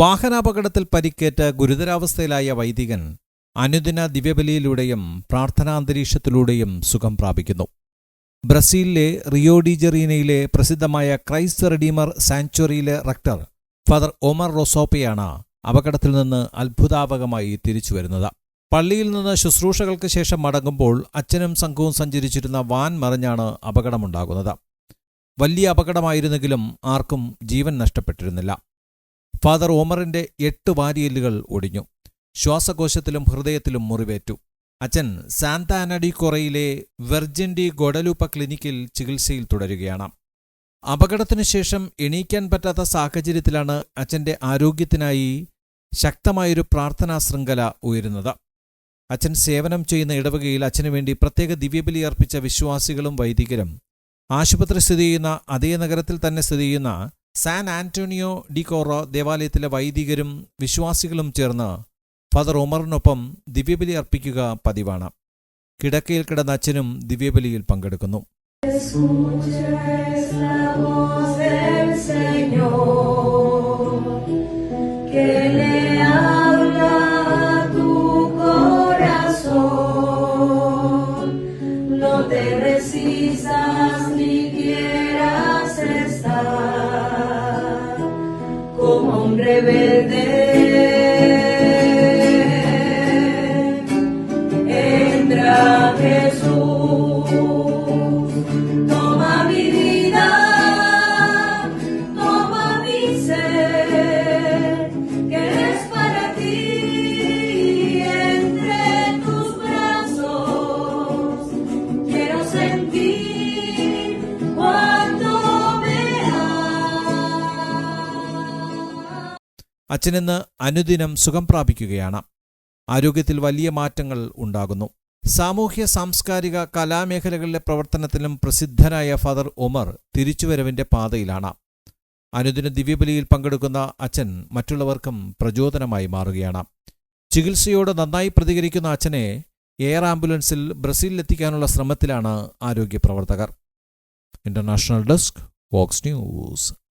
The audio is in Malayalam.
വാഹനാപകടത്തിൽ പരിക്കേറ്റ് ഗുരുതരാവസ്ഥയിലായ വൈദികൻ അനുദിന ദിവ്യബലിയിലൂടെയും പ്രാർത്ഥനാന്തരീക്ഷത്തിലൂടെയും സുഖം പ്രാപിക്കുന്നു. ബ്രസീലിലെ റിയോ ഡി ജെറീനയിലെ പ്രസിദ്ധമായ ക്രൈസ്റ്റ് റെഡീമർ സാങ്ച്വറിയിലെ റക്ടർ ഫാദർ ഒമർ റൊസോപ്പയാണ് അപകടത്തിൽ നിന്ന് അത്ഭുതാപകമായി തിരിച്ചുവരുന്നത്. പള്ളിയിൽ നിന്ന് ശുശ്രൂഷകൾക്ക് ശേഷം മടങ്ങുമ്പോൾ അച്ഛനും സംഘവും സഞ്ചരിച്ചിരുന്ന വാൻ മറിഞ്ഞാണ് അപകടമുണ്ടാകുന്നത്. വലിയ അപകടമായിരുന്നെങ്കിലും ആർക്കും ജീവൻ നഷ്ടപ്പെട്ടിരുന്നില്ല. ഫാദർ ഓമറിന്റെ എട്ട് വാരിയല്ലുകൾ ഒടിഞ്ഞു. ശ്വാസകോശത്തിലും ഹൃദയത്തിലും മുറിവേറ്റു. അച്ഛൻ സാന്താനഡിക്കൊറയിലെ വെർജിൻ ഡി ഗൊഡലൂപ്പ ക്ലിനിക്കിൽ ചികിത്സയിൽ തുടരുകയാണ്. അപകടത്തിനു ശേഷം എണീക്കാൻ പറ്റാത്ത സാഹചര്യത്തിലാണ് അച്ഛന്റെ ആരോഗ്യത്തിനായി ശക്തമായൊരു പ്രാർത്ഥനാ ശൃംഖല ഉയരുന്നത്. അച്ഛൻ സേവനം ചെയ്യുന്ന ഇടവകയിൽ അച്ഛനു വേണ്ടി പ്രത്യേക ദിവ്യബലി അർപ്പിച്ച വിശ്വാസികളും വൈദികരും ആശുപത്രി സ്ഥിതി ചെയ്യുന്ന അതേ നഗരത്തിൽ തന്നെ സ്ഥിതി ചെയ്യുന്ന സാൻ ആന്റോണിയോ ഡി കോറോ ദേവാലയത്തിലെ വൈദികരും വിശ്വാസികളും ചേർന്ന് ഫാദർ ഒമറിനൊപ്പം ദിവ്യബലി അർപ്പിക്കുക പതിവാണ്. കിടക്കയിൽ കിടന്ന അച്ഛനും ദിവ്യബലിയിൽ പങ്കെടുക്കുന്നു. la living. അച്ഛനിന്ന് അനുദിനം സുഖം പ്രാപിക്കുകയാണ്. ആരോഗ്യത്തിൽ വലിയ മാറ്റങ്ങൾ ഉണ്ടാകുന്നു. സാമൂഹ്യ സാംസ്കാരിക കലാമേഖലകളിലെ പ്രവർത്തനത്തിലും പ്രസിദ്ധനായ ഫാദർ ഒമർ തിരിച്ചുവരവിന്റെ പാതയിലാണ്. അനുദിന ദിവ്യബലിയിൽ പങ്കെടുക്കുന്ന അച്ഛൻ മറ്റുള്ളവർക്കും പ്രചോദനമായി മാറുകയാണ്. ചികിത്സയോട് നന്നായി പ്രതികരിക്കുന്ന അച്ഛനെ എയർ ആംബുലൻസിൽ ബ്രസീലിലെത്തിക്കാനുള്ള ശ്രമത്തിലാണ് ആരോഗ്യ പ്രവർത്തകർ. International desk Vox news.